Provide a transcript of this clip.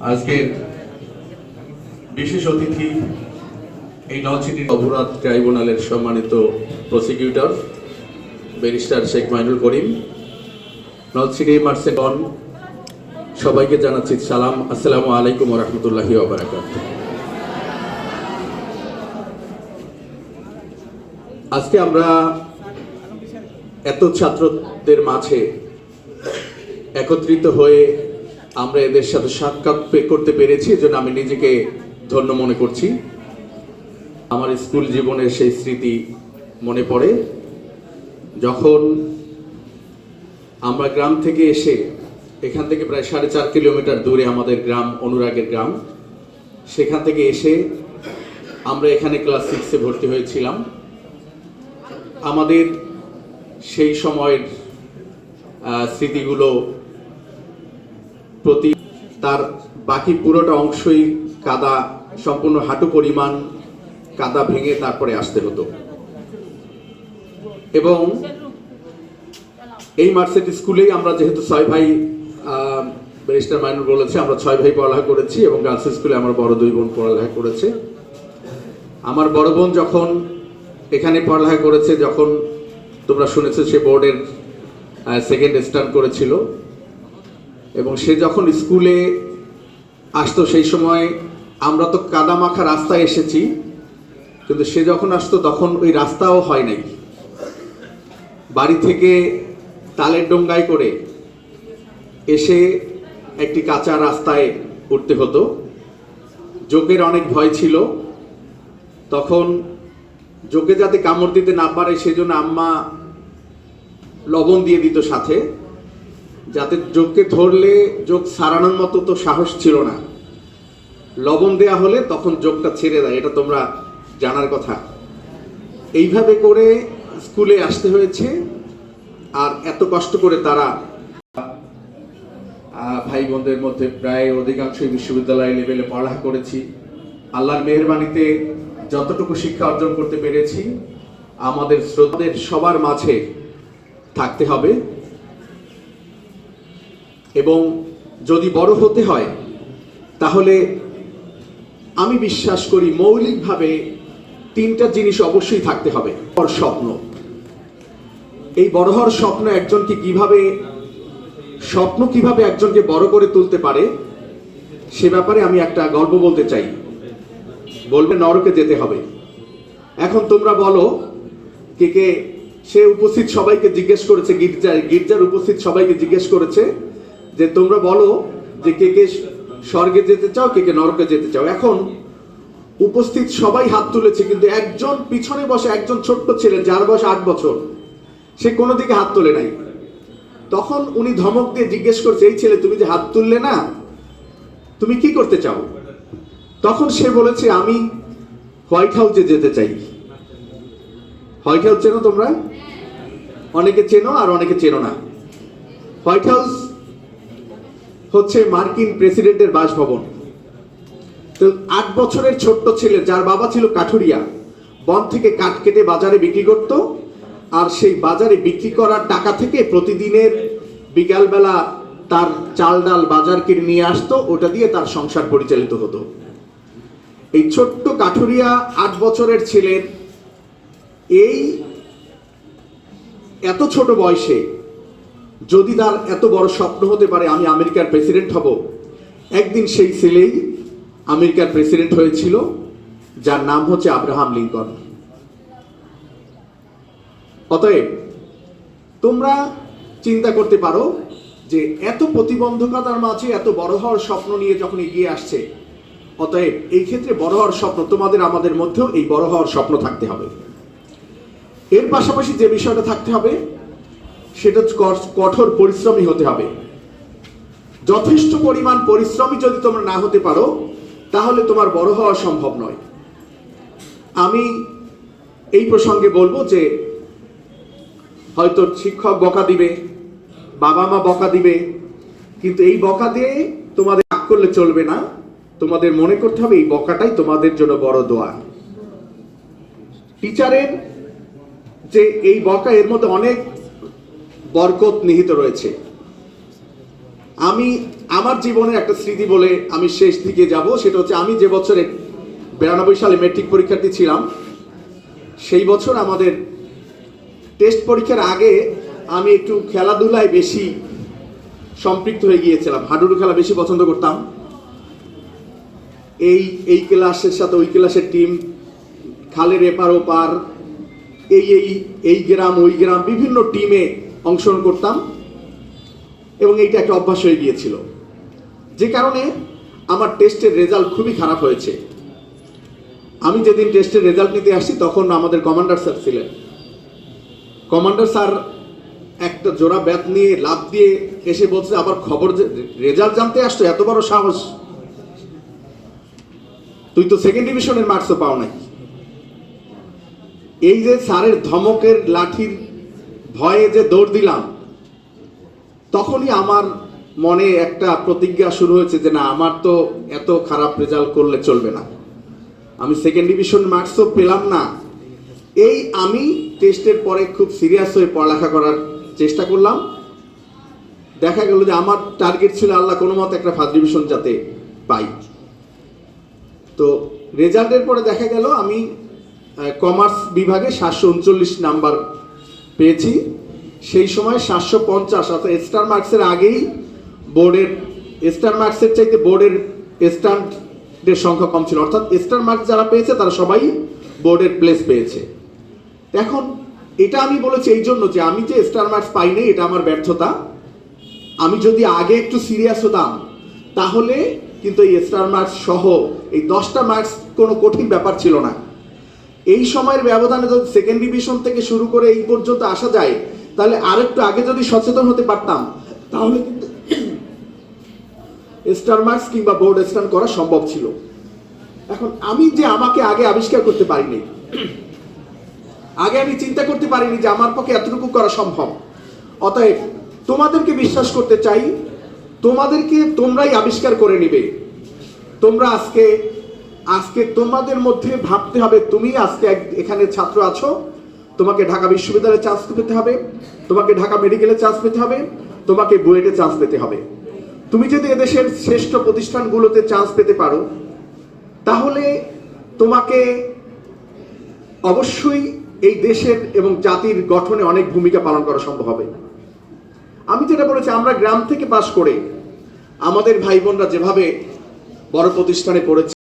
আজকের বিশেষ অতিথি এই নলছিটির অপরাধ ট্রাইব্যুনালের সম্মানিত প্রসিকিউটর ব্যারিস্টার শেখ মাইনুল করিম নলছিটি মার্সেগন সবাইকে জানাচ্ছি সালাম, আসসালামু আলাইকুম রহমতুল্লাহি ওবরাকাত আজকে আমরা এত ছাত্রদের মাঝে একত্রিত হয়ে আমরা এদের সাথে সাক্ষাৎ করতে পেরেছি, এজন্য আমি নিজেকে ধন্য মনে করছি। আমার স্কুল জীবনের সেই স্মৃতি মনে পড়ে। যখন আমরা গ্রাম থেকে এসে এখান থেকে প্রায় সাড়ে চার কিলোমিটার দূরে আমাদের গ্রাম, অনুরাগের গ্রাম, সেখান থেকে এসে আমরা এখানে ক্লাস সিক্সে ভর্তি হয়েছিলাম। আমাদের সেই সময়ের স্মৃতিগুলো প্রতি তার বাকি পুরোটা অংশই কাদা, সম্পূর্ণ হাঁটু পরিমাণ কাদা ভেঙে তারপরে আসতে হতো। এবং এই মার্সেট স্কুলেই আমরা যেহেতু ছয় ভাই ব্যারিস্টার মাইনুর বলেছে, আমরা ছয় ভাই পড়ালেখা করেছি এবং গার্লস স্কুলে আমার বড় দুই বোন পড়ালেখা করেছে। আমার বড় বোন যখন এখানে পড়ালেখা করেছে, যখন তোমরা শুনেছো সে বোর্ডের সেকেন্ড স্টার্ট করেছিল এবং সে যখন স্কুলে আসতো সেই সময় আমরা তো কাদামাখা রাস্তায় এসেছি, কিন্তু সে যখন আসতো তখন ওই রাস্তাও হয় নাই। বাড়ি থেকে তালের ডোঙ্গায় করে এসে একটি কাঁচা রাস্তায় উঠতে হতো। যোগের অনেক ভয় ছিল। তখন যোগে যাতে কামড় দিতে না পারে, সেজন্য আম্মা লবণ দিয়ে দিত সাথে। যাতে যোগকে ধরলে যোগ সারানোর মতো তো সাহস ছিল না। লবণ দেয়া হলে তখন যোগটা ছেড়ে দেয়, এটা তোমরা জানার কথা। এইভাবে করে স্কুলে আসতে হয়েছে, আর এত কষ্ট করে তারা ভাই বোনদের মধ্যে প্রায় অধিকাংশই বিশ্ববিদ্যালয় লেভেলে পড়ালেখা করেছি। আল্লাহর মেহরবানিতে যতটুকু শিক্ষা অর্জন করতে পেরেছি, আমাদের শ্রোতাদের সবার মাঝে থাকতে হবে। এবং যদি বড় হতে হয়, তাহলে আমি বিশ্বাস করি মৌলিকভাবে তিনটা জিনিস অবশ্যই থাকতে হবে। বড় স্বপ্ন। এই বড় হওয়ার স্বপ্ন একজনকে কীভাবে, স্বপ্ন কীভাবে একজনকে বড় করে তুলতে পারে, সে ব্যাপারে আমি একটা গল্প বলতে চাই। বলবে, নরকে যেতে হবে। এখন তোমরা বলো, কে কে সে উপস্থিত সবাইকে জিজ্ঞেস করেছে গির্জার গির্জার উপস্থিত সবাইকে জিজ্ঞেস করেছে যে তোমরা বলো যে কে কে স্বর্গে যেতে চাও, কে কে নরকে যেতে চাও। এখন উপস্থিত সবাই হাত তুলেছে, কিন্তু একজন পিছনে বসে একজন ছোট্ট ছেলে, যার বয়স আট বছর, সে কোনো দিকে হাত তোলে নাই। তখন উনি ধমক দিয়ে জিজ্ঞেস করছে, এই ছেলে, তুমি যে হাত তুললে না, তুমি কি করতে চাও? তখন সে বলেছে, আমি হোয়াইট হাউসে যেতে চাই। হোয়াইট হাউস চেনো তোমরা? অনেকে চেনো আর অনেকে চেনো না। হোয়াইট হাউস হচ্ছে মার্কিন প্রেসিডেন্টের বাসভবন। তো আট বছরের ছোট্ট ছেলে, যার বাবা ছিল কাঠুরিয়া, বন থেকে কাঠ কেটে বাজারে বিক্রি করত আর সেই বাজারে বিক্রি করার টাকা থেকে প্রতিদিনের বিকালবেলা তার চাল ডাল বাজার কিনে নিয়ে আসতো, ওটা দিয়ে তার সংসার পরিচালিত হতো। এই ছোট্ট কাঠুরিয়া আট বছরের ছেলের এই এত ছোট বয়সে যদি তার এত বড় স্বপ্ন হতে পারে, আমি আমেরিকার প্রেসিডেন্ট হব। একদিন সেই ছেলেই আমেরিকার প্রেসিডেন্ট হয়েছিল, যার নাম হচ্ছে আব্রাহাম লিঙ্কন। অতএব, তোমরা চিন্তা করতে পারো যে এত প্রতিবন্ধকতার মাঝে এত বড় হওয়ার স্বপ্ন নিয়ে যখন এগিয়ে আসছে, অতএব এই ক্ষেত্রে বড় হওয়ার স্বপ্ন তোমাদের আমাদের মধ্যেও এই বড় হওয়ার স্বপ্ন থাকতে হবে। এর পাশাপাশি যে বিষয়টা থাকতে হবে সেটা কঠোর পরিশ্রমী হতে হবে। যথেষ্ট পরিমাণ পরিশ্রমী যদি তোমরা না হতে পারো, তাহলে তোমার বড় হওয়া সম্ভব নয়। আমি এই প্রসঙ্গে বলব যে, হয়তো শিক্ষক বকা দিবে, বাবা মা বকা দিবে, কিন্তু এই বকা দিয়ে তোমাদের রাগ করলে চলবে না। তোমাদের মনে করতে হবে এই বকাটাই তোমাদের জন্য বড় দোয়া। টিচারের যে এই বকা, এর মধ্যে অনেক বরকত নিহিত রয়েছে। আমি আমার জীবনের একটা স্মৃতি বলে আমি শেষ দিকে যাব, সেটা হচ্ছে আমি যে বছরে বিরানব্বই সালে মেট্রিক পরীক্ষার্থী ছিলাম, সেই বছর আমাদের টেস্ট পরীক্ষার আগে আমি একটু খেলাধুলায় বেশি সম্পৃক্ত হয়ে গিয়েছিলাম, হাডুডু খেলা বেশি পছন্দ করতাম। এই এই ক্লাসের সাথে ওই ক্লাসের টিম খালের এপার ওপার, এই এই এই গ্রাম, ওই গ্রাম, বিভিন্ন টিমে অংশগ্রহণ করতাম এবং এইটা একটা অভ্যাস হয়ে গিয়েছিল। যে কারণে আমার টেস্টের রেজাল্ট খুবই খারাপ হয়েছে। আমি যেদিন টেস্টের রেজাল্ট নিতে আসছি তখন আমাদের কমান্ডার স্যার ছিলেন। কমান্ডার স্যার একটা জোড়া ব্যাট নিয়ে লাভ দিয়ে এসে বলছে, আবার খবর রেজাল্ট জানতে আসছো, এত বড় সাহস। তুই তো সেকেন্ড ডিভিশনের মার্কসও পাও নাই এই যে স্যারের ধমকের লাঠির ভয়ে যে দৌড় দিলাম, তখনই আমার মনে একটা প্রতিজ্ঞা শুরু হয়েছে যে না, আমার তো এত খারাপ রেজাল্ট করলে চলবে না। আমি সেকেন্ড ডিভিশন মার্কসও পেলাম না। এই আমি টেস্টের পরে খুব সিরিয়াস হয়ে পড়ালেখা করার চেষ্টা করলাম। দেখা গেল যে আমার টার্গেট ছিল আল্লাহ কোনো মতে একটা ফার্স্ট ডিভিশন যাতে পাই। তো রেজাল্টের পরে দেখা গেল আমি কমার্স বিভাগে সাতশো উনচল্লিশ নাম্বার পেয়েছি। সেই সময় সাতশো পঞ্চাশ, অর্থাৎ স্টার মার্কসের আগেই বোর্ডের স্টার মার্কসের চাইতে বোর্ডের স্ট্যান্ডের সংখ্যা কম ছিল। অর্থাৎ স্টার মার্কস যারা পেয়েছে, তারা সবাই বোর্ডের প্লেস পেয়েছে। এখন, এটা আমি বলেছি এই জন্য যে আমি যে স্টার মার্কস পাইনি এটা আমার ব্যর্থতা। আমি যদি আগে একটু সিরিয়াস হতাম, তাহলে কিন্তু এই স্টার মার্কস সহ এই দশটা মার্কস কোনো কঠিন ব্যাপার ছিল না। এই সময়ের ব্যবধানে যদি সেকেন্ড ডিভিশন থেকে শুরু করে এই পর্যন্ত আসা যায়, তাহলে আরেকটু আগে যদি সচেতন হতে পারতাম, তাহলে কিন্তু স্টার মার্কস কিংবা বোর্ড স্ট্যান্ড করা সম্ভব ছিল। এখন আমি যে আমাকে আগে আবিষ্কার করতে পারিনি, আগে আমি চিন্তা করতে পারিনি যে আমার পক্ষে এতটুকু করা সম্ভব। অতএব তোমাদেরকে বিশ্বাস করতে চাই, তোমাদেরকে তোমরাই আবিষ্কার করে নিবে। তোমরা আজকে আজকে তোমাদের মধ্যে ভাবতে হবে, তুমি আজকে এখানে ছাত্র আছো, তোমাকে ঢাকা বিশ্ববিদ্যালয়ে চান্স পেতে হবে, তোমাকে ঢাকা মেডিকেলে চান্স পেতে হবে, তোমাকে বুয়েটে চান্স পেতে হবে। তুমি যদি এদেশের শ্রেষ্ঠ প্রতিষ্ঠানগুলোতে চান্স পেতে পারো, তাহলে তোমাকে অবশ্যই এই দেশের এবং জাতির গঠনে অনেক ভূমিকা পালন করা সম্ভব হবে। আমি যেটা বলেছি, আমরা গ্রাম থেকে পাশ করে আমাদের ভাই বোনরা যেভাবে বড় প্রতিষ্ঠানে পড়েছে